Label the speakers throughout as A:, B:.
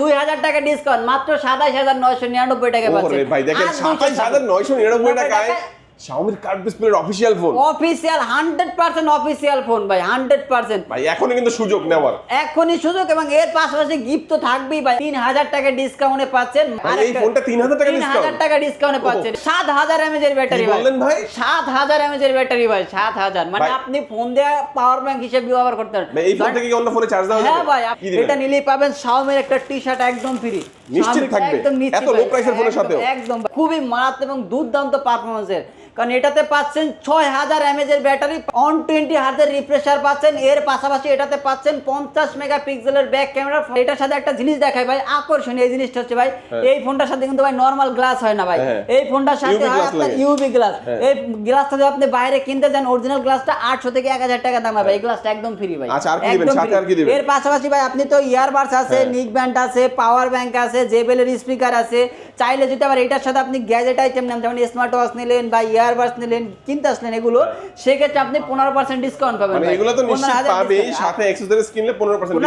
A: দুই হাজার টাকা ডিসকাউন্ট মাত্র সাতাশ হাজার নয়শো নিরানব্বই টাকা
B: ভাই দেখেন সাতাশ হাজার নয়শো নিরানব্বই টাকায় শাওমির কার্ভ ডিসপ্লের phone
A: official hundred percent official phone ভাই হান্ড্রেড পার্সেন্ট
B: ভাই এখনই কিন্তু সুযোগ নেওয়ার।
A: এখনই সুযোগ এবং এর পাশাপাশি গিফট তো থাকবেই ভাই তিন হাজার টাকা ডিসকাউন্টে পাচ্ছেন।
B: ভাই, এই ফোনটা 3000 টাকা discount?
A: হাজার টাকা ডিসকাউন্টে পাচ্ছেন। সাত হাজার এমএজ এর ব্যাটারি
B: কি বললেন ভাই?
A: সাত হাজার এমএজ এর ব্যাটারি ভাই সাত হাজার। মানে
B: ভাই-
A: আপনি ফোন দিয়ে পাওয়ার ব্যাংক হিসেবে ব্যবহার করতে পারেন।
B: ভাই এই ফোন থেকে কি অন্য ফোনে চার্জ দেওয়া
A: হ্যাঁ
B: যাবে?
A: ভাই
B: কি দিবেন?
A: এটা নিলেই পাবেন শাওমির একটা টি শার্ট একদম ফ্রি
B: নিশ্চিত থাকবে? এত price এর ফোনের সাথেও?
A: একদম খুবই মারাত্মক এবং দুর্দান্ত পারফরমেন্সের কারণ এটাতে পাচ্ছেন ছয় হাজার এমএজ এর ব্যাটারি অন টোয়েন্টি হাজার রিফ্রেশার পাচ্ছেন এর পাশাপাশি এটাতে পাচ্ছেন পঞ্চাশ মেগা পিক্সেলের ব্যাক ক্যামেরা এটার সাথে একটা জিনিস দেখায় ভাই আকর্ষণীয় এই জিনিসটা হচ্ছে ভাই এই ফোনটার সাথে কিন্তু ভাই নর্মাল গ্লাস হয় না ভাই
B: হ্যাঁ।
A: এই ফোনটার সাথে হয় আপনার ইউবি গ্লাস
B: হ্যাঁ।
A: এই গ্লাসটা যদি আপনি বাইরে কিনতে যান অরিজিনাল গ্লাসটা আটশো থেকে এক হাজার টাকা দাম হবে এই গ্লাসটা একদম ফ্রি ভাই
B: আচ্ছা, আর কি দিবেন?
A: একদম
B: সাথে আর কি দিবেন?
A: এর পাশাপাশি ভাই আপনি তো ইয়ারবাডস আছে
B: হ্যাঁ।
A: নিক ব্যান্ড আছে পাওয়ার ব্যাংক আছে জেবেলের স্পিকার আছে চাইলে যদি আবার এটার সাথে আপনি গ্যাজেট আইটেম নেন যেমন স্মার্ট ওয়াচ নিলেন বা ইয়ারবাডস নিলেন কিনতে আসলেন এগুলো সেক্ষেত্রে আপনি পনেরো পার্সেন্ট ডিসকাউন্ট পাবেন
B: মানে। এগুলো তো
A: 15,000
B: নিশ্চিত পাবে সাথে অ্যাক্সেসরিজ কিনলে পনেরো পার্সেন্ট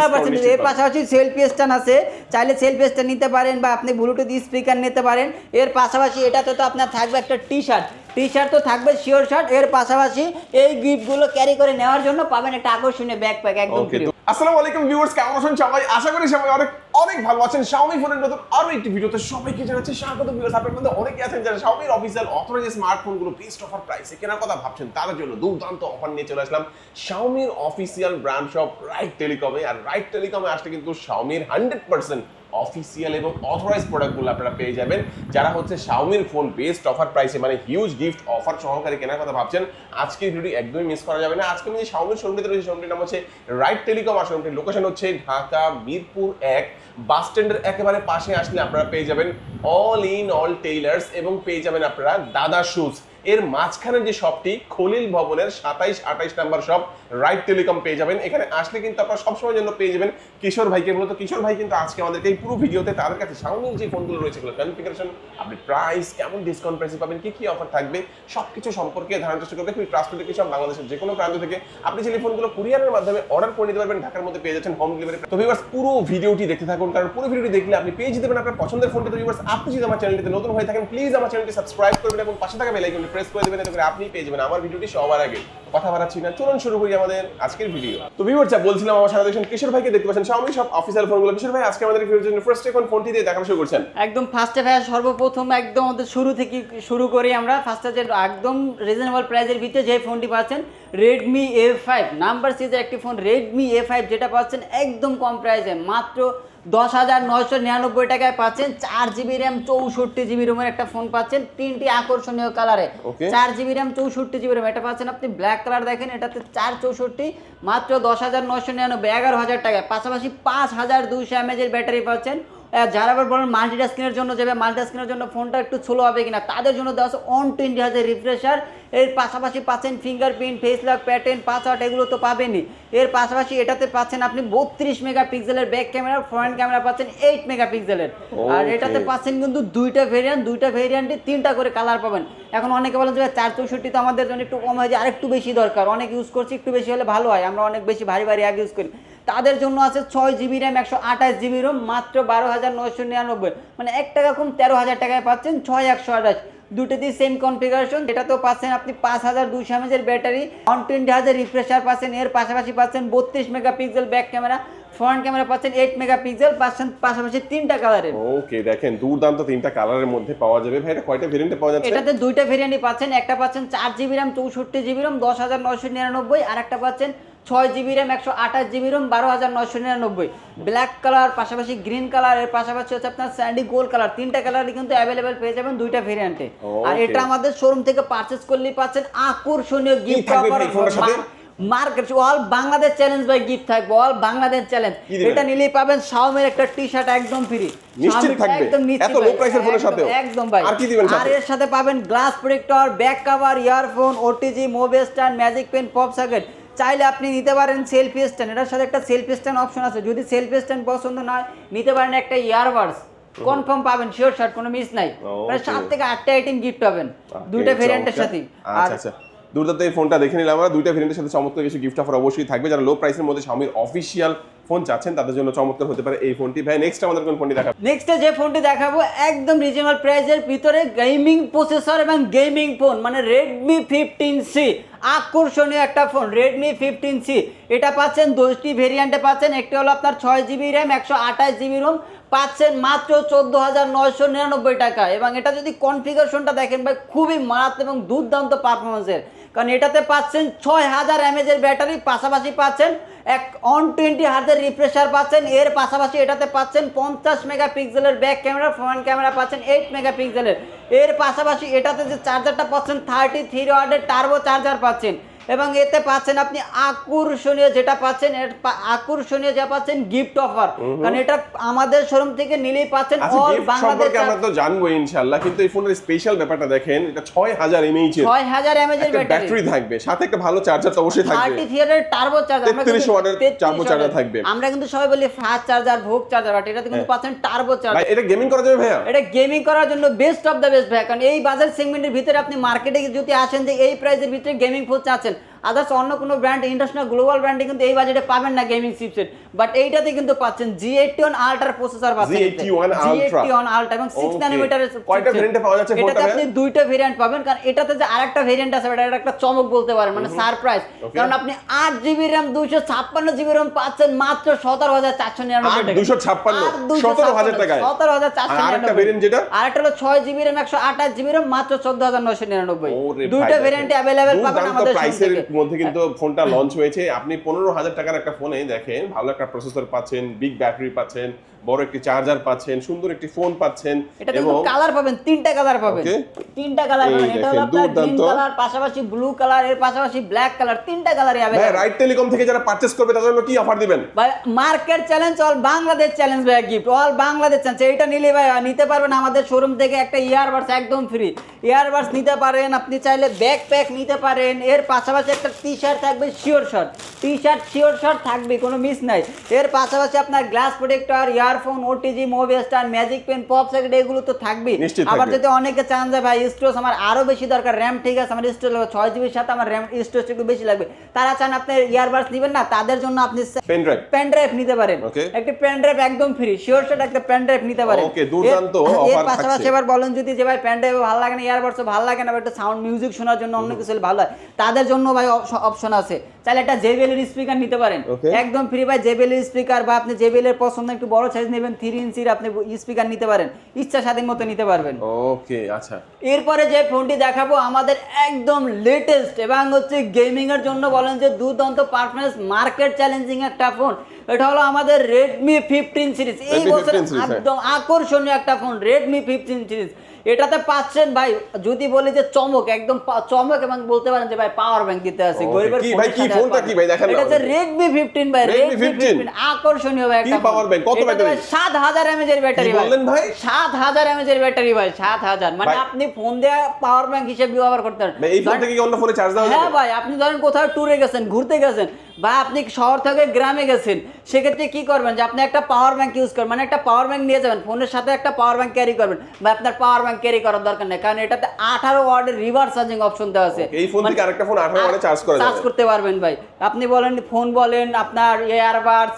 A: এর পাশাপাশি সেলফি স্ট্যান্ড আছে চাইলে সেলফি স্ট্যান্ড নিতে পারেন বা আপনি ব্লুটুথ স্পিকার নিতে পারেন। এর পাশাপাশি এটাতে তো আপনার থাকবে একটা টি শার্ট টি শার্ট তো থাকবে শিওর শার্ট এর পাশাপাশি এই গিফটগুলো ক্যারি করে নেওয়ার জন্য পাবেন একটা আকর্ষণীয় ব্যাকপ্যাক একদম
B: আসসালামু আলাইকুম ভিউয়ার্স, কেমন আছেন সবাই? আশা করি সবাই অনেক অনেক ভালো আছেন। শাওমি ফোনের নতুন আরও একটি ভিডিওতে সবাইকে জানাচ্ছি স্বাগত ভিউয়ার্স। আপনাদের মধ্যে অনেকে আছেন যারা শাওমির অফিসিয়াল অথরাইজ স্মার্টফোনগুলো বেস্ট অফার প্রাইসে কেনার কথা ভাবছেন তাদের জন্য দুর্দান্ত অফার নিয়ে চলে আসলাম শাওমির অফিসিয়াল ব্র্যান্ড শপ রাইট টেলিকমে আর রাইট টেলিকমে আসলে কিন্তু শাওমির হান্ড্রেড পার্সেন্ট অফিসিয়াল এবং অথরাইজ প্রোডাক্টগুলো আপনারা পেয়ে যাবেন। যারা হচ্ছে শাওমির ফোন বেস্ট অফার প্রাইসে মানে হিউজ গিফট অফার সহকারে কেনার কথা ভাবছেন, আজকের ভিডিও একদমই মিস করা যাবে না। আজকে আমি যে শাওমির শোরুমটিতে রয়েছে শোরুমটির নাম হচ্ছে রাইট টেলিকম আর শোরুমটির লোকেশন হচ্ছে ঢাকা মিরপুর এক। বাস স্ট্যান্ডের একেবারে পাশে আসলে আপনারা পেয়ে যাবেন অল ইন অল টেইলার্স এবং পেয়ে যাবেন আপনারা দাদা শুজ এর মাঝখানে যে শপটি খলিল ভবনের সাতাইশ আঠাইশ নাম্বার শপ রাইট টেলিকম পেয়ে যাবেন। এখানে আসলে কিন্তু আপনারা সবসময় জন্য পেয়ে যাবেন কিশোর ভাইকে। মূলত কিশোর ভাই কিন্তু আজকে আমাদেরকে এই পুরো ভিডিওতে তাদের কাছে শাওমির যে ফোনগুলো রয়েছে, এগুলো কনফিগারেশন আপনি প্রাইস কেমন ডিসকাউন্ট প্রাইসে পাবেন, কি কি অফার থাকবে সব কিছু সম্পর্কে ধারণার চেষ্টা করবে খুবই ট্রাস্টেড কিছু বাংলাদেশের যে কোনো প্রান্ত থেকে। আপনি যে ফোনগুলো কুরিয়ারের মাধ্যমে অর্ডার করে নিতে পারবেন, ঢাকার মধ্যে পেয়ে যাচ্ছেন হোম ডেলিভারি তো ভিউয়ার্স পুরো ভিডিওটি দেখতে থাকুন, কারণ পুরো ভিডিওটি দেখলে আপনি পেয়ে যেতে পারেন আপনার পছন্দের ফোনটি তো ভিউয়ার্স আপনি যদি আমার চ্যানেলটিতে নতুন হয়ে থাকেন প্লিজ আমার চ্যানেলটি সাবস্ক্রাইব করবেন এবং পাশে থাকা বেল আইকনটি প্রেস করে দেবেন, এতে করে আপনি পেয়ে যাবেন। আমার ভিডিওটি সবার আগে। কথা বাড়াচ্ছি না। চলুন শুরু করি আমাদের আজকের ভিডিও তো ভিউয়ার্স বলছিলাম, আমার সাথে দেখছেন কিশোর ভাইকে দেখতে পাচ্ছেন Xiaomi, সব অফিসিয়াল ফোনগুলো কিশোর ভাই, আজকে আমাদের ভিডিওর জন্য ফার্স্ট এখন ফোনটি দিয়ে দেখা শুরু করছেন।
A: একদম ফার্স্টে ভাইয়া, সর্বপ্রথম একদম আমাদের শুরু থেকে শুরু করি আমরা। ফার্স্টে যে একদম রিজনেবল প্রাইসের ভিতরে যে ফোনটি পাচ্ছেন রেডমি এ ফাইভ নাম্বার সিরিজের একটি ফোন রেডমি এ ফাইভ যেটা পাচ্ছেন একদম কম প্রাইসে মাত্র দশ হাজার নয়শো নিরানব্বই টাকায় পাচ্ছেন। চার জিবি র্যাম চৌষট্টি জিবি রুমের একটা ফোন পাচ্ছেন। তিনটি আকর্ষণীয় কালারে. চার জিবি র্যাম চৌষট্টি জিবি র্যাম এটা পাচ্ছেন আপনি ব্ল্যাক কালার দেখেন এটাতে চার চৌষট্টি মাত্র দশ হাজার নয়শো নিরানব্বই এগারো হাজার টাকায়। পাশাপাশি পাঁচ হাজার দুইশো এমএজের ব্যাটারি পাচ্ছেন। যারা আবার বলেন মাল্টিটাস্কিনের জন্য যাবে মাল্টিটাস্কিনের জন্য ফোনটা একটু স্লো হবে কিনা তাদের জন্য দেওয়া আছে অন টোয়েন্টি হাজার রিফ্রেশার এর পাশাপাশি পাচ্ছেন fingerprint face lock pattern password এগুলো তো পাবেনই। এর পাশাপাশি এটাতে পাচ্ছেন আপনি বত্রিশ মেগা পিক্সেলের ব্যাক ক্যামেরা ফ্রন্ট ক্যামেরা পাচ্ছেন এইট মেগা পিক্সেলের আর এটাতে পাচ্ছেন কিন্তু দুইটা ভেরিয়েন্ট দুইটা ভেরিয়েন্টে তিনটা করে কালার পাবেন। এখন অনেকে বলেন যে চার চৌষট্টি তো আমাদের জন্য একটু কম হয় যে আরেকটু বেশি দরকার। অনেক ইউজ করছি একটু বেশি হলে ভালো হয়। আমরা অনেক বেশি ভারী ভারী অ্যাপ ইউজ করি। তাদের জন্য আছে ছয় জিবি র্যাম একশো আঠাশ জিবি রোম মাত্র বারো হাজার নয়শো নিরানব্বই। মানে এক টাকা কম তেরো হাজার টাকায় পাচ্ছেন ছয় একশো আঠাশ। দুটোতেই সেম কনফিগারেশন এটা তো পাচ্ছেন আপনি পাঁচ হাজার দুশো এমএজের ব্যাটারি ওয়ান টোয়েন্টি হাজার রিফ্রেশার পাচ্ছেন, এর পাশাপাশি পাচ্ছেন বত্রিশ mega pixel back camera front camera পাচ্ছেন এইট মেগা পিক্সেল পাচ্ছেন পাশাপাশি তিনটা কালারের
B: ওকে দেখেন দুর্দান্ত তিনটা কালারের মধ্যে পাওয়া যাবে। ভাই এটা কয়টা ভেরিয়েন্টে পাওয়া যাচ্ছে?
A: এটাতে দুইটা ভেরিয়েন্টই পাচ্ছেন একটা পাচ্ছেন জিবি জিবি রোম দশ হাজার নয়শো নিরানব্বই আর একটা পাচ্ছেন ছয় জিবি র্যাম একশো আঠাশ জিবি রোম বারো হাজার নয়শো নিরানব্বই। ব্ল্যাক কালার পাশাপাশি গ্রিন কালারের পাশাপাশি হচ্ছে আপনার স্যান্ডি গোল্ড কালার তিনটা কালারই কিন্তু অ্যাভেলেবেল পেয়ে যাবেন দুইটা ভেরিয়েন্টে আর এটা আমাদের শোরুম থেকে পারচেস করলেই পাচ্ছেন আকর্ষণীয় গিফট
B: সাথে?
A: Market all Bangladesh challenge by gift থাকবে অল বাংলাদেশ চ্যালেঞ্জ এটা নিলেই পাবেন শাওমির একটা টি শার্ট একদম ফ্রি
B: নিশ্চিত থাকবে? এত low price এর ফোনের সাথেও?
A: একদম ভাই।
B: আর কি দিবেন
A: আর এর সাথে পাবেন glass protector back cover earphone OTG mobile stand magic pen pop socket চাইলে আপনি নিতে পারেন সেলফি স্ট্যান্ড এটার সাথে একটা সেলফি স্ট্যান্ড অপশন আছে। যদি সেলফি স্ট্যান্ড পছন্দ না হয় নিতে পারেন একটা ইয়ারবাডস কনফার্ম পাবেন শিওর শার্ট কোনো মিস নাই। প্রায়. সাত থেকে আটটা আইটেম গিফট পাবেন। দুইটা ভেরিয়েন্টের সাথে
B: আচ্ছা আচ্ছা। দুর্দান্ত এই ফোনটা দেখে নিলাম আমরা। দুইটা ভেরিয়েন্টের সাথে চমৎকার কিছু গিফট অফার অবশ্যই থাকবে। যারা লো প্রাইসের মধ্যে Xiaomi অফিসিয়াল ফোন চাচ্ছেন, তাদের জন্য চমৎকার হতে পারে এই ফোনটি ভাই নেক্সট আমাদের কোন ফোনটি দেখাবেন
A: নেক্সট যে ফোনটি দেখাবো, একদম রিজনেবল প্রাইসের ভিতরে গেমিং প্রসেসর এবং গেমিং ফোন মানে রেডমি ফিফটিন সি আকর্ষণীয় একটা ফোন রেডমি ফিফটিন সি এটা পাচ্ছেন দশটি ভেরিয়েন্টে পাচ্ছেন। একটি হলো আপনার ছয় জিবি র্যাম একশো আঠাশ জিবি রোম পাচ্ছেন মাত্র চোদ্দ হাজার নয়শো নিরানব্বই টাকা। এবং এটা যদি কনফিগারেশনটা দেখেন ভাই, খুবই মারাত্মক এবং দুর্দান্ত পারফরমেন্সের কারণ এটাতে পাচ্ছেন ছয় হাজার এমএজের ব্যাটারি, পাশাপাশি পাচ্ছেন এক অন টোয়েন্টি হার্জের রিফ্রেশার পাচ্ছেন। এর পাশাপাশি এটাতে পাচ্ছেন পঞ্চাশ মেগা পিক্সেলের ব্যাক ক্যামেরা ফ্রন্ট ক্যামেরা পাচ্ছেন এইট মেগা পিক্সেলের এর পাশাপাশি এটাতে যে চার্জারটা পাচ্ছেন থার্টি থ্রি ওয়ার্ডের টার্বো চার্জার পাচ্ছেন। এবং এতে পাচ্ছেন আপনি আকর্ষণীয় যেটা পাচ্ছেন আকর্ষণীয় যা পাচ্ছেন গিফট অফার কারণ এটা আমাদের শোরুম থেকে নিলেই পাচ্ছেন
B: আচ্ছা
A: অল বাংলাদেশ
B: আমরা তো জানব ইনশাআল্লাহ কিন্তু এই ফোনের স্পেশাল ব্যাপারটা দেখেন এটা ছয় হাজার এমএইচ এর।
A: ছয় হাজার এমএজের
B: একটা
A: ব্যাটারি
B: থাকবে সাথে একটা ভালো চার্জার তো অবশ্যই থাকবে।
A: থার্টি থিয়ারের টার্বো চার্জার
B: 33 ওয়াটের turbo charger থাকবে। হ্যাঁ।
A: আমরা কিন্তু সবাই বলি ফাস্ট চার্জার ভোগ চার্জার বাট এটাতে কিন্তু পাচ্ছেন টার্বো চার্জার
B: ভাই এটা গেমিং করা যাবে ভাইয়া?
A: এটা গেমিং করার জন্য বেস্ট অফ দ্য বেস্ট ভাই কারণ এই বাজার সেগমেন্টের ভিতরে আপনি মার্কেটে যদি আসেন যে এই প্রাইসের ভিতরে গেমিং ফোন চাচ্ছেন আদার্স অন্য কোনো ব্র্যান্ড ইন্টারন্যাশনাল গ্লোবাল ব্র্যান্ডে কিন্তু এই বাজেটে পাবেন না গেমিং চিপসেট বাট এইটাতে কিন্তু পাচ্ছেন G eighty one ultra processor পাচ্ছেন
B: Z81 Ultra।
A: G eighty one ultra এবং সিক্স. ন্যানোমিটারের
B: কয়টা variant পাওয়া যাচ্ছে
A: এটাতে আপনি দুইটা ভেরিয়েন্ট পাবেন কারণ এটাতে যে আরেকটা ভেরিয়েন্ট আছে এটা একটা চমক বলতে পারেন মানে সারপ্রাইজ কারণ আপনি আট জিবি র্যাম দুইশো ছাপ্পান্ন জিবি র্যাম পাচ্ছেন মাত্র সতেরো হাজার চারশো নিরানব্বই
B: আট 256 17,000 টাকায়।
A: সতেরো হাজার চারশো
B: আর আরেকটা variant যেটা?
A: আরেকটা হলো ছয় জিবি র্যাম একশো আঠাশ জিবি র্যাম মাত্র চোদ্দ হাজার নয়শো নিরানব্বই দুইটা। ভেরিয়েন্টে অ্যাভেলেবেল পাবেন আমাদের।
B: মধ্যে কিন্তু ফোনটা লঞ্চ হয়েছে। আপনি পনেরো হাজার টাকার একটা ফোনে দেখেন ভালো একটা প্রসেসর পাচ্ছেন বিগ ব্যাটারি পাচ্ছেন বড় একটি চার্জার পাচ্ছেন সুন্দর একটি ফোন পাচ্ছেন এবং
A: কালার পাবেন তিনটা কালার পাবেন। তিনটা কালার পাবেন। এটা হলো আপনার গ্রিন কালার পাশাপাশি ব্লু কালারের পাশাপাশি ব্ল্যাক কালার তিনটা কালারই
B: ভাই রাইট টেলিকম থেকে যারা পারচেস করবে তাদের জন্য কি অফার দিবেন?
A: ভাই market challenge all Bangladesh challenge ভাই গিফট অল বাংলাদেশ চ্যালেঞ্জ এইটা নিলে ভাই নিতে পারবেন আমাদের শোরুম থেকে একটা ইয়ারবাডস একদম ফ্রি ইয়ারবাডস নিতে পারেন আপনি চাইলে ব্যাক প্যাক নিতে পারেন এর পাশাপাশি একটা টি শার্ট থাকবে sure shot T shirt sure shot থাকবে কোনো মিস নাই। এর পাশাপাশি আপনার glass protector earphone OTG mobile star magic pen pop socket এগুলো তো থাকবেই। আবার যদি অনেকে চান যে ভাই স্টোরেজ আমার আরও বেশি দরকার র্যাম ঠিক আছে আমার স্টোরেজ ছয় জিবির সাথে আমার র্যাম স্টোরেজ একটু বেশি লাগবে। তারা চান আপনি ইয়ারবাডস নেবেন না তাদের জন্য আপনি
B: পেন ড্রাইভ
A: পেন ড্রাইভ নিতে পারেন. একটা পেন ড্রাইভ একদম ফ্রি শিওর শট একটা পেন ড্রাইভ নিতে পারেন।
B: দুর্দান্ত
A: এর- পাশাপাশি। এবার বলেন যদি যে ভাই পেন ড্রাইভ ভালো লাগে না ইয়ারবাডস ভালো লাগে না একটু সাউন্ড মিউজিক শোনার জন্য অন্য কিছু ভালো হয়। তাদের জন্য ভাই অপশন আছে। চাইলে একটা জেবিএল এর স্পিকার নিতে পারেন। একদম ফ্রি জেবিএল এর স্পিকার বা আপনি জেবিএল এর পছন্দ একটু বড় সাইজ নেবেন ইঞ্চির আপনি স্পিকার নিতে পারেন। ইচ্ছা স্বাধীন মতো নিতে পারবেন।
B: ওকে আচ্ছা।
A: এরপরে যে ফোনটি দেখাবো আমাদের একদম লেটেস্ট এবং হচ্ছে গেমিং এর জন্য বলেন যে দুর্দান্ত মার্কেট চ্যালেঞ্জিং একটা ফোন এটা হলো আমাদের রেডমি ফিফটিন সিরিজ এই বছর
B: 15 হ্যাঁ।
A: একদম আকর্ষণীয় একটা ফোন রেডমি ফিফটিন সিরিজ এটাতে পাচ্ছেন ভাই যদি বলি যে চমক একদম চমক এবং বলতে পারেন যে ভাই পাওয়ার ব্যাংক দিতে আছে গরিবের
B: কি ভাই, কি ফোনটা কি ভাই? দেখান
A: এটা
B: আমাদের।
A: রেডমি ফিফটিন ভাই
B: Redmi
A: রেডমি
B: 15
A: আকর্ষণীয় ভাই একটা
B: power bank? কত?
A: সাত হাজার এমএজ এর ব্যাটারি
B: কি বললেন ভাই?
A: সাত হাজার এমএজ এর ব্যাটারি ভাই সাত হাজার মানে আপনি ফোন দিয়ে পাওয়ার ব্যাংক হিসেবে ব্যবহার করতে পারেন
B: ভাই, এই ফোন থেকে কি অন্য ফোনে চার্জ দেওয়া
A: হ্যাঁ ভাই আপনি ধরেন কোথাও ট্যুরে গেছেন ঘুরতে গেছেন বা আপনি শহর থেকে গ্রামে গেছেন সেক্ষেত্রে কি করবেন যে আপনি একটা পাওয়ার ব্যাংক ইউজ করবেন মানে একটা পাওয়ার ব্যাংক নিয়ে যাবেন ফোনের সাথে একটা পাওয়ার ব্যাংক ক্যারি করবেন বা আপনার পাওয়ার ব্যাংক ক্যারি করার দরকার নেই কারণ এটাতে আঠারো ওয়ার্ডের রিভার্স চার্জিং অপশন দেওয়া আছে।
B: এই ফোন থেকে আরেকটা ফোন 18 ওয়াটে চার্জ করা
A: চার্জ করতে পারবেন ভাই। আপনি বলেন ফোন বলেন আপনার এয়ারবাডস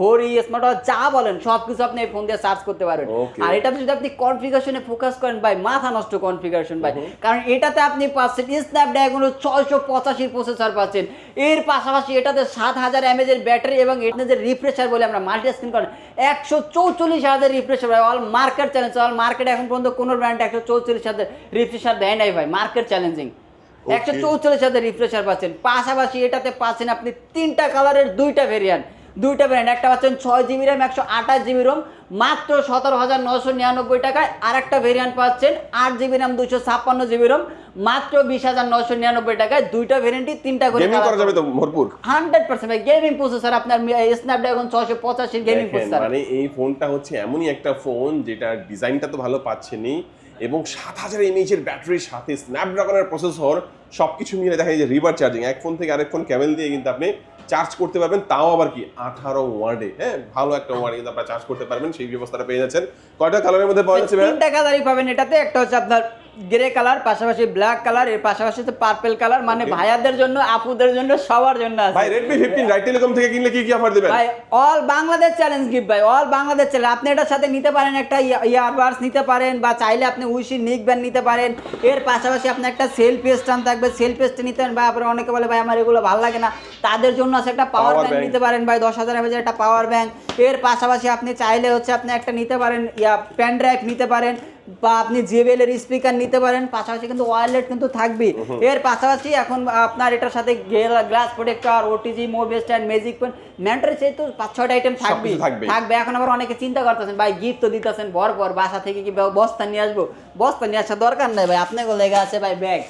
A: ঘড়ি স্মার্ট ওয়াচ যা বলেন সব কিছু আপনি এই ফোন দিয়ে চার্জ করতে পারবেন। আর এটাতে যদি আপনি কনফিগারেশনে ফোকাস করেন ভাই মাথা নষ্ট কনফিগারেশন ভাই। কারণ এটাতে আপনি পাচ্ছেন স্ন্যাপড্রাগন ছয়শো পঁচাশি প্রসেসর পাচ্ছেন। এর পাশাপাশি এটাতে সাত হাজার এমএজ এর ব্যাটারি এবং এটা যে রিফ্রেশার বলে আমরা মাল্টি স্ক্রিন করেন একশো চৌচল্লিশ হাজার রিফ্রেশার ভাই all market challenge all market এখন পর্যন্ত কোনো ব্র্যান্ড একশো চৌচল্লিশ হাজার রিফ্রেশার দেয় নাই ভাই মার্কেট চ্যালেঞ্জিং একশো চৌচল্লিশ হাজার রিফ্রেশার পাচ্ছেন। পাশাপাশি এটাতে পাচ্ছেন আপনি তিনটা কালারের দুইটা ভেরিয়েন্ট দুইটা ভ্যারিয়েন্ট একটা পাচ্ছেন ছয় জিবি র্যাম একশো আঠাশ জিবি রোম মাত্র সতেরো হাজার নশো নিরানব্বই টাকায়। আর একটা ভেরিয়েন্ট পাচ্ছেন আট জিবি র্যাম দুশো ছাপ্পান্ন জিবি রোম মাত্র বিশ হাজার নশো নিরানব্বই টাকায়। দুইটা ভেরিয়েন্টই তিনটা করে
B: গেমিং করা যাবে তো ভরপুর?
A: হান্ড্রেড পার্সেন্ট গেমিং প্রসেসর আপনার স্ন্যাপড্রাগন ছশো পঁচাশি গেমিং প্রসেসর
B: মানে এই ফোনটা হচ্ছে এমনই একটা ফোন যেটা ডিজাইনটা তো ভালো পাচ্ছেনই এবং সাত হাজার এমএইচ এর ব্যাটারির সাথে স্ন্যাপড্রাগনের প্রসেসর সবকিছু মিলে দেখা যায় যে রিভার চার্জিং এক ফোন থেকে আরেক ফোন ক্যাবেল দিয়ে কিন্তু আপনি চার্জ করতে পারবেন তাও আবার কি আঠারো ওয়ার্ডে হ্যাঁ ভালো একটা ওয়ার্ডে কিন্তু আপনারা চার্জ করতে পারবেন সেই ব্যবস্থাটা পেয়ে যাচ্ছেন। কয়টা কালারের মধ্যে পাওয়া যাচ্ছে
A: তিনটা কালারই পাবেন এটাতে একটা হচ্ছে আপনার গ্রে কালার পাশাপাশি ব্ল্যাক কালারের পাশাপাশি হচ্ছে পার্পেল কালার মানে ভাইয়াদের জন্য আপুদের জন্য সবার জন্য আছে।
B: ভাই রেডমি ফিফটিন রাইট টেলিকম থেকে কিনলে কি কি অফার দিবেন?
A: ভাই অল বাংলাদেশ চ্যালেঞ্জ গিফট ভাই অল বাংলাদেশ চ্যালেঞ্জ আপনি এটার সাথে নিতে পারেন একটা ইয়ারবাডস নিতে পারেন বা চাইলে আপনি উইশি নিক ব্যান্ড নিতে পারেন। এর পাশাপাশি আপনি একটা সেলফি স্ট্যান্ড থাকবে সেলফি স্ট্যান্ড নিতে পারেন। বা আপনার অনেকে বলে ভাই আমার এগুলো ভালো লাগে না। তাদের জন্য আছে একটা পাওয়ার ব্যাংক নিতে পারেন ভাই দশ হাজার এমএজের একটা পাওয়ার ব্যাংক এর পাশাপাশি আপনি চাইলে হচ্ছে আপনি একটা নিতে পারেন ইয়া প্যান ড্রাইভ নিতে পারেন। বা আপনি জেবিএল এর স্পিকার নিতে পারেন পাশাপাশি কিন্তু ওয়ারলেট কিন্তু থাকবে এর পাশাপাশি এখন আপনার এটার সাথে glass protector OTG mobile stand magic pen ম্যান্টারি তো পাঁচ ছয়টা আইটেম থাকবে থাকবে। এখন আবার অনেকে চিন্তা করতেছেন ভাই গিফট তো দিতেছেন ভর ভর বাসা থেকে কি বস্তা নিয়ে আসব? বস্তা নিয়ে আসার দরকার নাই ভাই। আপনাকে লেগে আছে ভাই ব্যাগ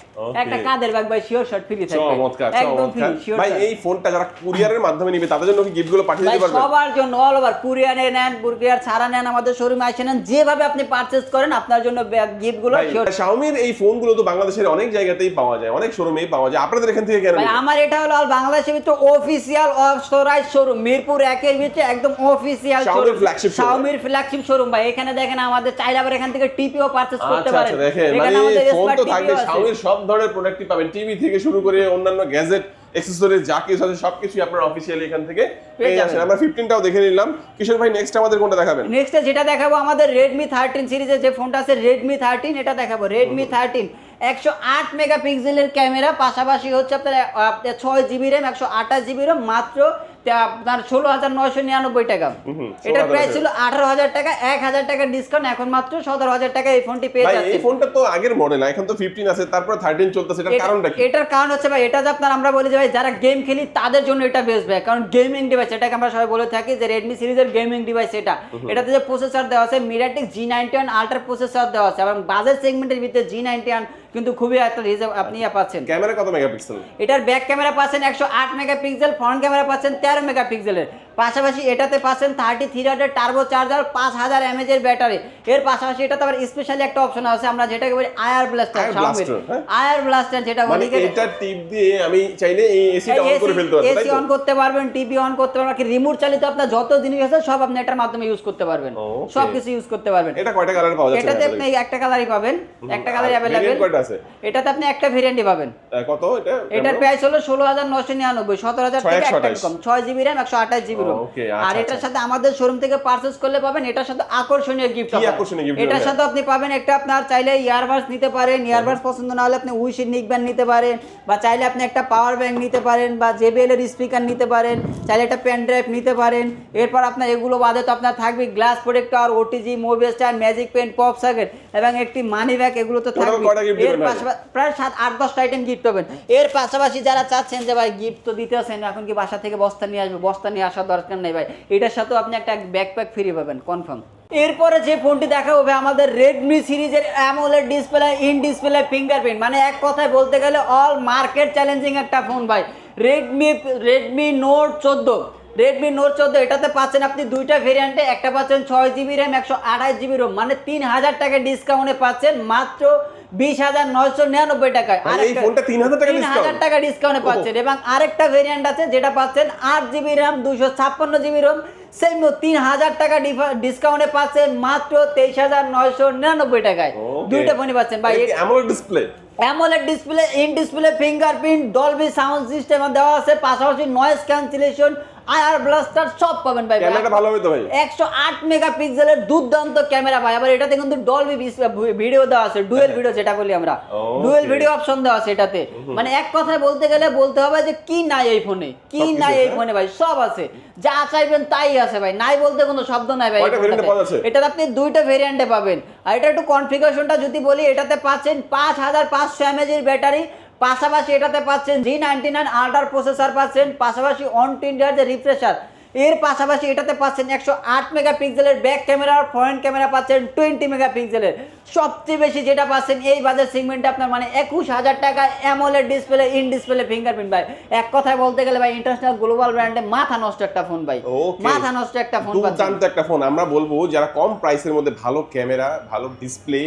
A: একটা কাঁধের ব্যাগ ভাই শিওর শর্ট ফ্রি থাকবে। একদম ফ্রি শিওর
B: ভাই এই ফোনটা যারা কুরিয়ারের মাধ্যমে নিবে তাদের জন্য কি গিফটগুলো পাঠিয়ে দিতে পারবেন
A: সবার জন্য অল ওভার কুরিয়ারে নেন কুরিয়ার ছাড়া নেন আমাদের শোরুমে আসে নেন। যেভাবে আপনি পারচেজ করেন আপনার জন্য গিফটগুলো
B: শাওমির এই ফোনগুলো তো বাংলাদেশের অনেক জায়গাতেই পাওয়া যায় অনেক শোরুমেই পাওয়া যায়। আপনাদের এখান থেকে কেন
A: আমার এটা হলো বাংলাদেশের ভিতরে অফিসিয়াল অথরাইজ শোরুম মিরপুর একের ভিতরে একদম অফিসিয়াল
B: flagship showroom।
A: শাওমির ফ্ল্যাগশিপ শোরুম ভাই এখানে দেখেন আমাদের চাইলে আবার এখান থেকে টিপিও পারচেজ করতে
B: আচ্ছা
A: পারেন।
B: আচ্ছা
A: এখানে
B: মানে
A: আমাদের
B: ফোন
A: স্মার্ট
B: তো থাকবে শাওমির সব ধরনের প্রোডাক্টই পাবেন। টিভি থেকে শুরু করে অন্যান্য গ্যাজেট অ্যাক্সেসরিজ যা কিছু আছে সবকিছুই আপনার অফিসিয়ালি এখান থেকে পেয়ে যাচ্ছেন। আমরা 15টাও দেখে নিলাম। কিশোর ভাই নেক্সট আমাদের কোনটা দেখাবেন?
A: নেক্সট যেটা দেখাবো আমাদের রেডমি থার্টিন সিরিজের যে ফোনটা আছে রেডমি থার্টিন এটা দেখাবো। রেডমি থার্টিন একশো আট মেগাপিক্সেলের ক্যামেরা পাশাপাশি হচ্ছে আপনার ছয় জিবি র্যাম একশো আঠাশ জিবি র্যাম মাত্র আপনার ষোলো হাজার নয়শো নিরানব্বই টাকা। এটার প্রাইস ছিল আঠারো হাজার টাকা এক হাজার টাকা ডিসকাউন্ট এখন মাত্র সতেরো হাজার টাকা এই ফোনটি পেয়ে যাচ্ছে
B: এই ফোনটা তো আগের মডেল এখন তো 15 আছে তারপর 13 চলতেছে এটার
A: এটা-
B: কারণটা
A: এটার কারণ হচ্ছে ভাই এটা যে আপনার আমরা বলি যে ভাই যারা গেম খেলি তাদের জন্য এটা বেস্ট ভাই কারণ গেমিং ডিভাইস এটাকে আমরা সবাই বলে থাকি যে রেডমি সিরিজের গেমিং ডিভাইস এটা। এটাতে যে প্রসেসর দেওয়া আছে MediaTek G ninety one ultra processor দেওয়া আছে এবং বাজেট সেগমেন্টের ভিতরে জি নাইনটি ওয়ান কিন্তু খুবই একটা রিজার্ভ আপনি ইয়ে পাচ্ছেন।
B: ক্যামেরা কত মেগাপিক্সেল?
A: এটার ব্যাক ক্যামেরা পাচ্ছেন একশো আট মেগাপিক্সেল ফ্রন্ট ক্যামেরা পাচ্ছেন তেরো মেগাপিক্সেলের। পাশাপাশি এটাতে পাচ্ছেন thirty three hundred turbo charger পাঁচ হাজার এমএজের ব্যাটারি এর পাশাপাশি এটাতে আবার স্পেশালি একটা অপশন আছে আমরা যেটাকে বলি আয়ার ব্লাস্টার? আয়ার ব্লাস্টার যেটা
B: মানে
A: বলি
B: এটা টিপ দিয়ে আমি চাইলে এই এসিটা অন করে ফেলতে পারব
A: এসি অন করতে পারবেন টিভি অন করতে পারবেন কি রিমোট চালিত আপনার যত জিনিস আছে সব আপনি এটার মাধ্যমে ইউজ করতে পারবেন। সব কিছু ইউজ করতে পারবেন।
B: এটা কয়টা কালার পাওয়া যাচ্ছে?
A: এটাতে আপনি একটা কালারই পাবেন একটা কালারই অ্যাভেলেবেল
B: কয়টা আছে?
A: এটাতে আপনি একটা ভেরিয়েন্টই পাবেন।
B: কত এটা?
A: এটার প্রাইস হলো ষোলো হাজার নশো নিরানব্বই সতেরো হাজার
B: ছয়
A: থেকে
B: একশো
A: একটা। কম ছয় জিবি র্যাম একশো আঠাশ জিবি রোম
B: আচ্ছা,
A: আর এটার
B: আচ্ছা।
A: সাথে আমাদের শোরুম থেকে পারচেস করলে পাবেন এটার সাথে আকর্ষণীয় গিফট এটার সাথে আপনি পাবেন একটা আপনার চাইলে ইয়ারবাডস নিতে পারেন ইয়ারবাডস পছন্দ না হলে আপনি উইশের নিক ব্যান্ড নিতে পারেন বা চাইলে আপনি একটা পাওয়ার ব্যাংক নিতে পারেন বা জেবিএল এর স্পিকার নিতে পারেন চাইলে একটা পেন ড্রাইভ নিতে পারেন। এরপর আপনার এগুলো বাদে তো আপনার থাকবে glass protector OTG mobile stand magic pen pop socket এবং একটি মানি ব্যাগ এগুলো তো থাকবে। এর পাশাপাশি প্রায় সাত আট দশটা আইটেম গিফট পাবেন। এর পাশাপাশি যারা চাচ্ছেন যে ভাই গিফট তো দিতে আছেন এখন কি বাসা থেকে বস্তা নিয়ে আসবে, বস্তা নিয়ে আসার দরকার নেই ভাই। এটার সাথেও আপনি একটা ব্যাকপ্যাক ফ্রি পাবেন কনফার্ম এরপরে যে ফোনটি দেখা হবে আমাদের রেডমি সিরিজের AMOLED display in display fingerprint মানে এক কথায় বলতে গেলে অল মার্কেট চ্যালেঞ্জিং একটা ফোন ভাই। রেডমি রেডমি নোট চোদ্দ। রেডমি নোট চোদ্দ, এটাতে পাচ্ছেন আপনি দুইটা ভেরিয়েন্টে একটা পাচ্ছেন ছয় জিবি র্যাম একশো আঠাশ জিবি রোম মানে তিন হাজার টাকা ডিসকাউন্টে পাচ্ছেন। মাত্র বিশ হাজার নয়শো নিরানব্বই টাকায়।
B: মানে এই ফোনটা 3000 টাকা
A: তিন হাজার? টাকা ডিসকাউন্টে পাচ্ছেন। এবং আরেকটা ভেরিয়েন্ট আছে যেটা পাচ্ছেন আট জিবি র্যাম দুশো ছাপ্পান্ন জিবি রোম সেম তিন হাজার টাকা ডিসকাউন্টে পাচ্ছেন মাত্র তেইশ হাজার নয়শো নিরানব্বই টাকায়। দুইটা ফোনই পাচ্ছেন ভাই।
B: AMOLED display
A: AMOLED display in display fingerprint Dolby sound system দেওয়া আছে পাশাপাশি নয়েজ ক্যান্সেলেশন আয়ার ব্লাস্টার সব পাবেন ভাই।
B: ক্যামেরাটা ভালো হবে তো ভাই।
A: একশো আট মেগাপিক্সেলের দুর্দান্ত ক্যামেরা ভাই। আবার এটাতে কিন্তু ডলবি ভিডিও দেওয়া আছে ডুয়েল ভিডিও যেটা বলি আমরা। ডুয়েল ভিডিও অপশন দেওয়া আছে এটাতে। মানে এক কথায় বলতে গেলে বলতে হবে যে কি নাই এই ফোনে কি নাই এই ফোনে ভাই সব আছে। যা চাইবেন তাই আছে ভাই। নাই বলতে কোনো শব্দ নাই ভাই? এটাতে আপনি দুইটা ভেরিয়েন্টে পাবেন। আর এটা একটু কনফিগারেশনটা যদি বলি এটাতে পাচ্ছেন পাঁচ হাজার পাঁচশো এমএজের ব্যাটারি পাশাপাশি এটাতে পাচ্ছেন জি নাইনটি নাইন আল্ট্রার প্রসেসর পাচ্ছেন পাশাপাশি অন টিন্ডার যে রিফ্রেশার এর পাশাপাশি এটাতে পাচ্ছেন একশো আট মেগাপিক্সেলের ব্যাক ক্যামেরা ফ্রন্ট ক্যামেরা পাচ্ছেন টোয়েন্টি মেগাপিক্সেলের। সবচেয়ে বেশি যেটা পাচ্ছেন এই বাজার সেগমেন্টে আপনার মানে একুশ হাজার টাকা AMOLED display in display fingerprint ভাই। এক কথায় বলতে গেলে ভাই ইন্টারন্যাশনাল গ্লোবাল ব্র্যান্ডে মাথা নষ্ট একটা ফোন ভাই. মাথা নষ্ট একটা ফোন
B: দুর্দান্ত একটা ফোন আমরা বলব যারা কম প্রাইসের মধ্যে ভালো ক্যামেরা ভালো ডিসপ্লে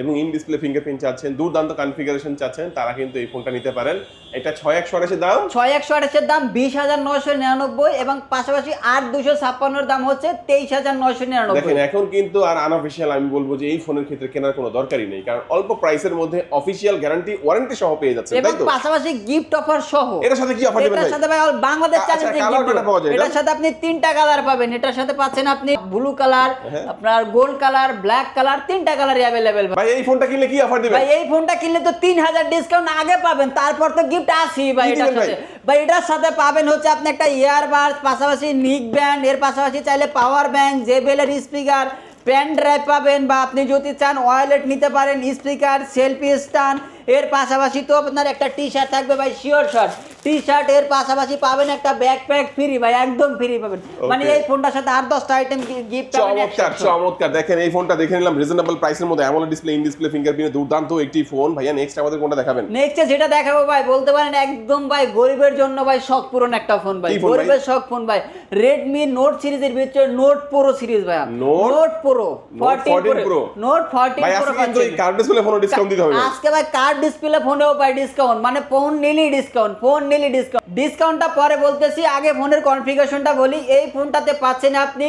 B: এবং ইন ডিসপ্লে ফিঙ্গারপ্রিন্ট চাচ্ছেন দুর্দান্ত কনফিগারেশন চাচ্ছেন তারা কিন্তু এই ফোনটা নিতে পারেন। এটা ছয় একশো আঠাশের দাম?
A: ছয় একশো আঠাশের দাম বিশ হাজার নয়শো নিরানব্বই এবং পাশাপাশি আট দুশো ছাপ্পান্নর দাম হচ্ছে তেইশ হাজার নয়শো নিরানব্বই।
B: দেখেন এখন কিন্তু আর আনঅফিসিয়াল আমি বলব যে এই ফোনের ক্ষেত্রে কেনার কোনো দরকারই নেই কারণ অল্প প্রাইসের মধ্যে অফিসিয়াল গ্যারান্টি ওয়ারেন্টি সহ পেয়ে যাচ্ছেন
A: এবং পাশাপাশি গিফট অফার সহ।
B: এটার সাথে কি অফার দিবেন
A: এটার সাথে ভাই বাংলাদেশ
B: আচ্ছা,
A: চ্যালেঞ্জিং
B: পাওয়া যায়
A: এটার সাথে আপনি তিনটা কালার পাবেন এটার সাথে পাচ্ছেন আপনি ব্লু কালার
B: হ্যাঁ।
A: আপনার গোল্ড কালার ব্ল্যাক কালার তিনটা কালারই অ্যাভেলেবেল
B: ভাই এই ফোনটা কিনলে কি অফার দিবেন?
A: ভাই এই ফোনটা কিনলে তো তিন হাজার ডিসকাউন্ট আগে পাবেন তারপর তো গিফট আসি ভাই এটার সাথে। ভাই? এটার সাথে পাবেন হচ্ছে আপনি একটা ইয়ারবাড পাশাপাশি নিক ব্যান্ড এর পাশাপাশি চাইলে পাওয়ার ব্যাংক জেবেলের স্পিকার পেন ড্রাইভ পাবেন বা আপনি যদি চান ওয়ালেট নিতে পারেন স্পিকার সেলফি স্ট্যান্ড এর পাশাপাশি তো আপনার একটা টি শার্ট থাকবে ভাই শিওর শার্ট টি শার্ট এর পাশাপাশি পাবেন একটা ব্যাকপ্যাক ফ্রি ভাই একদম ফ্রি পাবেন। মানে এই ফোনটার সাথে আর দশটা আইটেম গিফট
B: চমৎকার চমৎকার। দেখেন এই ফোনটা দেখে নিলাম রিজনেবল প্রাইসের মধ্যে AMOLED display in display fingerprint দুর্দান্ত একটি ফোন ভাইয়া নেক্সট আমাদের কোনটা দেখাবেন?
A: নেক্সটে যেটা দেখাবো ভাই বলতে পারেন একদম ভাই গরিবের জন্য ভাই শখ পূরণ একটা ফোন ভাই। গরিবের শখ ফোন ভাই। রেডমি নোট সিরিজের ভিতরে নোট প্রো সিরিজ ভাই
B: Note?
A: Note Pro
B: Note 14 Pro?
A: Note 14
B: ভাই আজকে কিন্তু কার্ড ডিসপ্লে ফোনে ডিসকাউন্ট দিতে হবে।
A: আজকে ভাই কার্ড ডিসপ্লে ফোনেও পাই ডিসকাউন্ট মানে ফোন নিলি ডিসকাউন্ট ফোন নিলি ডিসকাউন্ট ডিসকাউন্টটা পরে বলতেছি, আগে ফোনের কনফিগারেশনটা বলি। এই ফোনটাতে পাচ্ছেন আপনি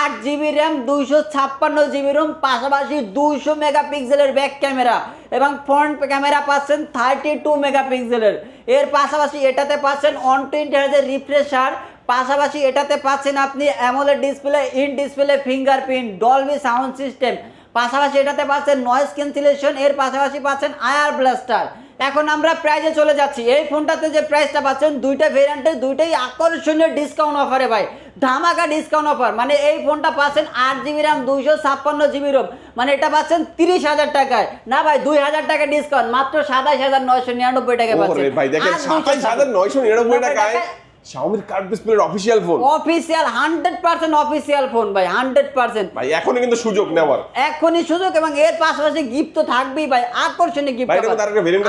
A: আট জিবি র্যাম দুইশো ছাপ্পান্ন জিবি রোম পাশাপাশি দুইশো মেগাপিক্সেলের ব্যাক ক্যামেরা এবং ফ্রন্ট ক্যামেরা পাচ্ছেন থার্টি টু মেগাপিক্সেলের এর পাশাপাশি এটাতে পাচ্ছেন ওয়ান টোয়েন্টি হাজার রিফ্রেশার পাশাপাশি এটাতে পাচ্ছেন আপনি AMOLED display in display fingerprint Dolby sound system পাশাপাশি এটাতে পাচ্ছেন নয়েজ ক্যান্সেলেশন এর পাশাপাশি পাচ্ছেন আয়ার ব্লাস্টার এখন আমরা প্রাইজে চলে যাচ্ছি। এই ফোনটাতে যে প্রাইসটা পাচ্ছেন দুইটা ভেরিয়েন্টে দুইটাই আকর্ষণীয় ডিসকাউন্ট অফারে ভাই। ধামাকা ডিসকাউন্ট অফার মানে এই ফোনটা পাচ্ছেন আট জিবি র্যাম দুইশো ছাপ্পান্ন জিবি রোম মানে এটা পাচ্ছেন তিরিশ হাজার টাকায়। না ভাই দুই হাজার টাকা ডিসকাউন্ট মাত্র সাতাশ হাজার নয়শো নিরানব্বই টাকা পাচ্ছেন।
B: ভাই দেখেন
A: আর 256
B: সাতাইশ হাজার নয়শো নিরানব্বই টাকায় শাওমির কার্ড ডিসপ্লের official phone
A: hundred percent official phone ভাই হান্ড্রেড পার্সেন্ট
B: ভাই এখনই কিন্তু সুযোগ নেওয়ার।
A: এখনই সুযোগ এবং এর পাশাপাশি গিফট তো থাকবেই ভাই আকর্ষণীয় গিফট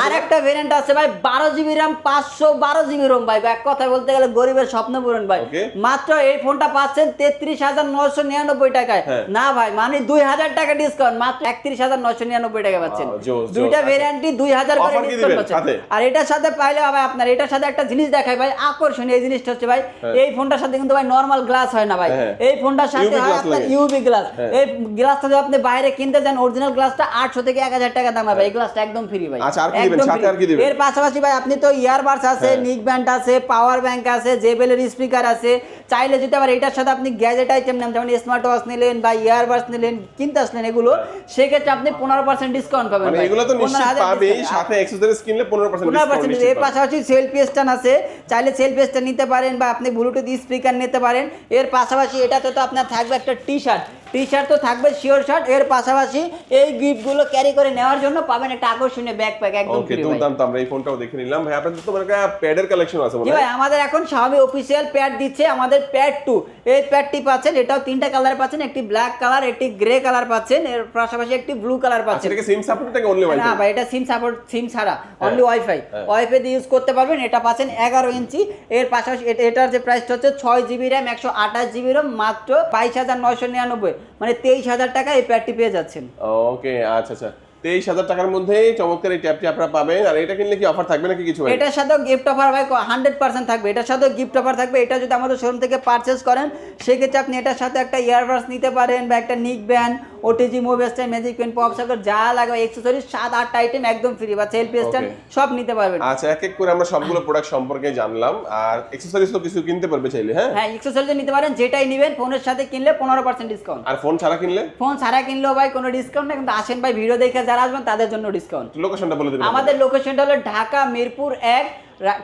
A: আর একটা ভেরিয়েন্ট আছে ভাই। বারো জিবি র্যাম পাঁচশো বারো জিবি রোম ভাই এক কথায় বলতে গেলে গরিবের স্বপ্ন পূরণ ভাই। মাত্র এই ফোনটা পাচ্ছেন তেত্রিশ হাজার নয়শো নিরানব্বই টাকায়।
B: হ্যাঁ।
A: না ভাই মানে দুই হাজার টাকা ডিসকাউন্ট মাত্র একত্রিশ হাজার নয়শো নিরানব্বই টাকা পাচ্ছেন।
B: জোস,
A: দুইটা
B: আচ্ছা।
A: ভেরিয়েন্টই দুই হাজার করে ডিসকাউন্ট পাচ্ছেন। আর এটার সাথে পাইলে ভাই আপনার এটার সাথে একটা জিনিস দেখায় ভাই আকর্ষণীয় জিনিসটা হচ্ছে ভাই এই ফোনটার সাথে কিন্তু ভাই নর্মাল গ্লাস হয় না ভাই
B: হ্যাঁ।
A: এই ফোনটার সাথে হয় আপনার ইউবি গ্লাস
B: হ্যাঁ।
A: এই গ্লাসটা যদি আপনি বাইরে কিনতে যান অরিজিনাল গ্লাসটা আটশো থেকে এক হাজার টাকা দাম হবে এই গ্লাসটা একদম ফ্রি ভাই
B: আচ্ছা, আর কি দিবেন? সাথে আর কি দিবেন?
A: এর পাশাপাশি ভাই আপনি তো ইয়ারবাডস আছে
B: হ্যাঁ।
A: নিক ব্যান্ড আছে পাওয়ার ব্যাংক আছে জেবেলের স্পিকার আছে চাইলে যদি আবার এটার সাথে আপনি গ্যাজেট আইটেম নেন যেমন স্মার্ট ওয়াচ নিলেন বা ইয়ারবাডস নিলেন কিনতে আসলেন এগুলো সেক্ষেত্রে আপনি পনেরো পার্সেন্ট ডিসকাউন্ট পাবেন
B: মানে। এগুলো তো নিশ্চিত পাবেই সাথে অ্যাক্সেসরিজ কিনলে পনেরো পার্সেন্ট
A: পনেরো পার্সেন্ট
B: ডিসকাউন্ট
A: এর পাশাপাশি সেলফি স্ট্যান্ড আছে চাইলে সেলফি স্ট্যান্ড নিতে পারেন বা আপনি ব্লুটুথ স্পিকার নিতে পারেন। এর পাশাপাশি এটাতে তো আপনার থাকবে একটা টি শার্ট টি শার্ট তো থাকবে শিওর শার্ট এর পাশাপাশি এই গিফটগুলো ক্যারি করে নেওয়ার জন্য পাবেন একটা আকর্ষণীয় ব্যাকপ্যাক একদম
B: ওকে দুর্দান্ত আমরা এই ফোনটাও দেখে নিলাম। ভাই আপনাদের তো মানে প্যাডের কালেকশন আছে মনে
A: ভাই আমাদের এখন Xiaomi অফিসিয়াল প্যাড দিচ্ছে আমাদের প্যাড টু এই প্যাডটি পাচ্ছেন এটাও তিনটা কালার পাচ্ছেন একটি ব্ল্যাক কালার একটি গ্রে কালার পাচ্ছেন এর পাশাপাশি একটি ব্লু কালার
B: আচ্ছা
A: পাচ্ছেন।
B: এটাকে সিম সাপোর্ট থেকে অনলি ওয়াইফাই না
A: ভাই এটা সিম সাপোর্ট সিম ছাড়া অনলি ওয়াইফাই। ওয়াইফাই দিয়ে ইউজ করতে পারবেন এটা পাচ্ছেন এগারো ইঞ্চি। এর পাশাপাশি এটার যে প্রাইসটা হচ্ছে ছয় জিবি র্যাম একশো আঠাশ জিবি র্যাম মাত্র বাইশ হাজার নয়শো নিরানব্বই। মানে তেইশ হাজার টাকা এই প্যাডটি পেয়ে যাচ্ছেন।
B: ওকে আচ্ছা আচ্ছা। তেইশ হাজার টাকার মধ্যে চমৎকার এই ট্যাবটি আপনারা পাবেন। আর এটা কিনলে কি অফার থাকবে নাকি কিছু
A: এটার সাথেও গিফট অফার ভাই হান্ড্রেড পার্সেন্ট থাকবে। এটার সাথেও গিফট অফার থাকবে। এটা যদি আমাদের শোরুম থেকে পারচেস করেন সেক্ষেত্রে আপনি এটার সাথে একটা ইয়ারবাডস নিতে পারেন বা একটা neck band OTG mobile stand magic pen pop সার্কার যা লাগবে এক্সেসরিজ সাত আটটা আইটেম একদম ফ্রি বা সেলফি স্ট্যান্ড সব নিতে পারবেন।
B: আচ্ছা এক এক করে আমরা সবগুলো প্রোডাক্ট সম্পর্কে জানলাম। আর এক্সেসরিজ তো কিছু কিনতে পারবে চাইলে হ্যাঁ?
A: হ্যাঁ এক্সেসরিজ নিতে পারেন। যেটাই নেবেন ফোনের সাথে কিনলে পনেরো পার্সেন্ট ডিসকাউন্ট
B: আর ফোন ছাড়া কিনলে?
A: ফোন ছাড়া কিনলেও ভাই কোনো ডিসকাউন্ট নেই। কিন্তু আসেন ভাই ভিডিও দেখে যারা আসবেন তাদের জন্য ডিসকাউন্ট
B: লোকেশনটা বলে দেবেন
A: আমাদের লোকেশনটা হলো ঢাকা মিরপুর এক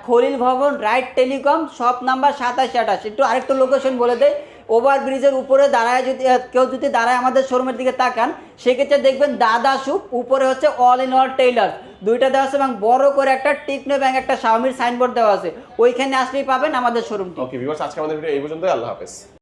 A: খলিল ভবন রাইট টেলিকম শপ নাম্বার সাতাশ আঠাশ। একটু আরেকটু লোকেশন বলে দেয় ওভার ব্রিজের উপরে দাঁড়ায় যদি কেউ যদি দাঁড়ায় আমাদের শোরুমের দিকে তাকান সেক্ষেত্রে দেখবেন দাদা সুপ উপরে হচ্ছে অল ইন অল টেইলার দুইটা দেওয়া আছে এবং বড় করে একটা টিকনো ব্যাংক একটা শাওমির সাইনবোর্ড দেওয়া আছে। ওইখানে আসলেই পাবেন আমাদের শোরুমটি
B: ওকে ভিউয়ার্স আজকে আমাদের ভিডিও এই পর্যন্তই। আল্লাহ হাফেজ।